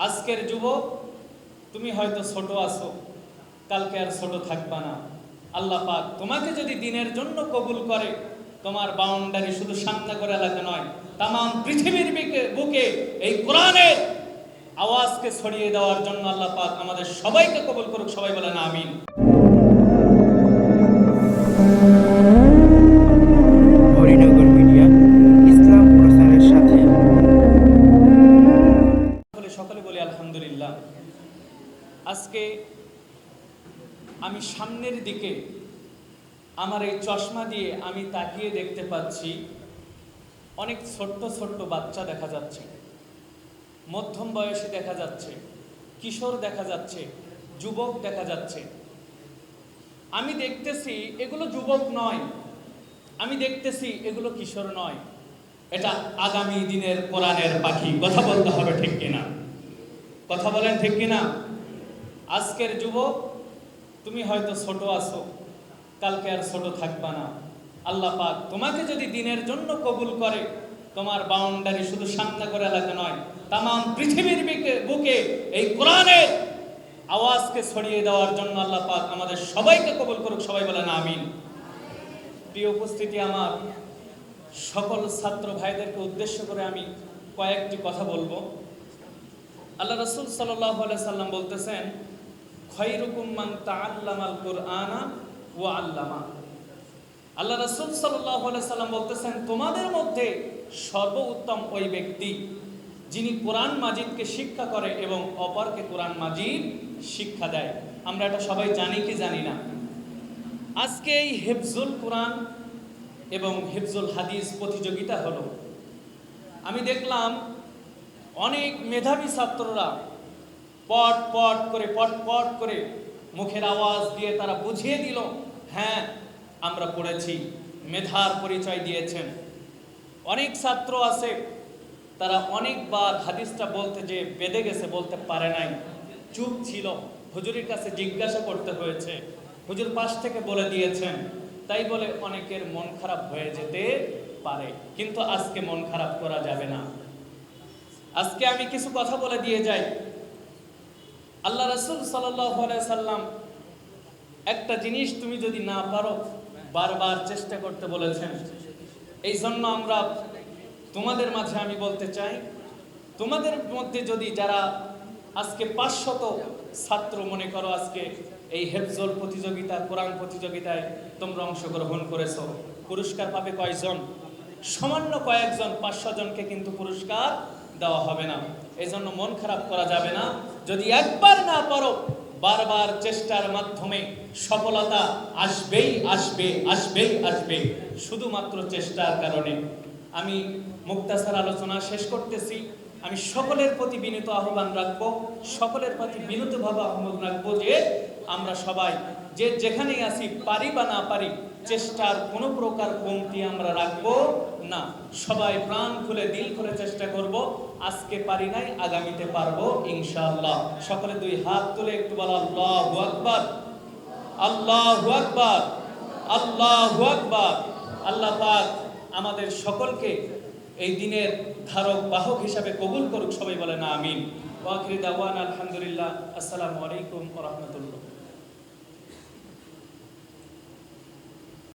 আজকের যুবক, তুমি হয়তো ছোট আছো, কালকে আর ছোট থাকবা না। আল্লাহ পাক তোমাকে যদি দিনের জন্য কবুল করে, তোমার বাউন্ডারি শুধু সামনাগর এলাকা নয় তাম পৃথিবীর বিকে- বুকে এই কোরআনের আওয়াজকে ছড়িয়ে দেওয়ার জন্য আল্লাহ পাক আমাদের সবাইকে কবুল করুক, সবাই বলেন আমিন। আজকে আমি সামনের দিকে আমার এই চশমা দিয়ে আমি তাকিয়ে দেখতে পাচ্ছি অনেক ছোট্ট ছোট্ট বাচ্চা দেখা যাচ্ছে, মধ্যম বয়সী দেখা যাচ্ছে, কিশোর দেখা যাচ্ছে, যুবক দেখা যাচ্ছে। আমি দেখতেছি এগুলো যুবক নয়, আমি দেখতেছি এগুলো কিশোর নয়। এটা আগামী দিনের কোরআনের পাখি, কথা বলতে হবে ঠিক কিনা? কথা বলেন ঠিক কিনা? আজকের যুবক, তুমি হয়তো ছোট আছো, কালকে আর ছোট থাকবা না। আল্লাহ পাক তোমাকে যদি দিনের জন্য কবুল করে, তোমার বাউন্ডারি শুধু সামনাগর এলাকা নয় তাম পৃথিবীর বিকে- বুকে এই কোরআনের আওয়াজকে ছড়িয়ে দেওয়ার জন্য আল্লাহ পাক আমাদের সবাইকে কবুল করুক, সবাই বলেন আমিন। প্রিয় উপস্থিতি আমার, সকল ছাত্র ভাইদেরকে উদ্দেশ্য করে আমি কয়েকটি কথা বলব। আল্লাহ রসুল সাল্লাহ সাল্লাম বলতেছেন খৈরুকুম মান তাআল্লামাল কুরআনা ওয়া আল্লামা। আল্লাহ রসুল সাল্লাহ সাল্লাম বলতেছেন, তোমাদের মধ্যে সর্বোত্তম ওই ব্যক্তি যিনি কোরআন মাজিদকে শিক্ষা করে এবং অপরকে কোরআন মাজিদ শিক্ষা দেয়। আমরা এটা সবাই জানি কি জানি না। আজকে এই হেফজুল কোরআন এবং হেফজুল হাদিস প্রতিযোগিতা হলো। আমি দেখলাম অনেক মেধাবী ছাত্ররা পট পট করে, পট পট করে মুখের আওয়াজ দিয়ে তারা বুঝিয়ে দিল হ্যাঁ আমরা পড়েছি, মেধার পরিচয় দিয়েছেন। অনেক ছাত্র আছে, তারা অনেকবার হাদিসটা বলতে যে বেঁধে গেছে বলতে পারে নাই। চুপ ছিল। হুজুরের কাছে জিজ্ঞাসা করতে হয়েছে। হুজুর পাশ থেকে বলে দিয়েছেন, তাই বলে অনেকের মন খারাপ হয়ে যেতে পারে, কিন্তু আজকে মন খারাপ করা যাবে না। আজকে আমি কিছু কথা বলে দিয়ে যাই। আল্লাহ রসুল সাল্লাম একটা জিনিস তুমি যদি না পারো, বারবার চেষ্টা করতে বলেছেন। এই জন্য আমরা তোমাদের মাঝে আমি বলতে চাই, তোমাদের মধ্যে যদি যারা আজকে পাঁচশত ছাত্র মনে করো আজকে এই হেফজল প্রতিযোগিতা, কোরআন প্রতিযোগিতায় তোমরা অংশগ্রহণ করেছ, পুরস্কার পাবে কয়জন? সামান্য কয়েকজন পাঁচশো জনকে কিন্তু পুরস্কার দেওয়া হবে না। এই জন্য মন খারাপ করা যাবে না। যদি একবার না পারো, বারবার চেষ্টার মাধ্যমে সফলতা আসবেই আসবে আসবেই আসবে। শুধুমাত্র চেষ্টার কারণে। আমি মুক্তাসার আলোচনা শেষ করতেছি। আমি সকলের প্রতি বিনীত আহ্বান রাখব, সকলের প্রতি বিনীতভাবে আহ্বান রাখব যে, আমরা সবাই যে যেখানেই আসি পারি বা না পারি চেষ্টার কোনো প্রকার কমতি আমরা রাখব না। সবাই প্রাণ খুলে, দিল খুলে চেষ্টা করব। আজকে পারি নাই, আগামীতে পারব, ইনশাআল্লাহ। সকলে দুই হাত তুলে একটু বলা, আল্লাহু আকবার আল্লাহু আকবার আল্লাহু আকবার। আল্লাহ পাক আমাদের সকলকে এই দিনের ধারক, বাহক হিসাবে কবুল করুক, সবাই বলেন আমিন। ওয়াকির দাওয়ান, আলহামদুলিল্লাহ। আসসালামু আলাইকুম রাহমাতুল্লাহ।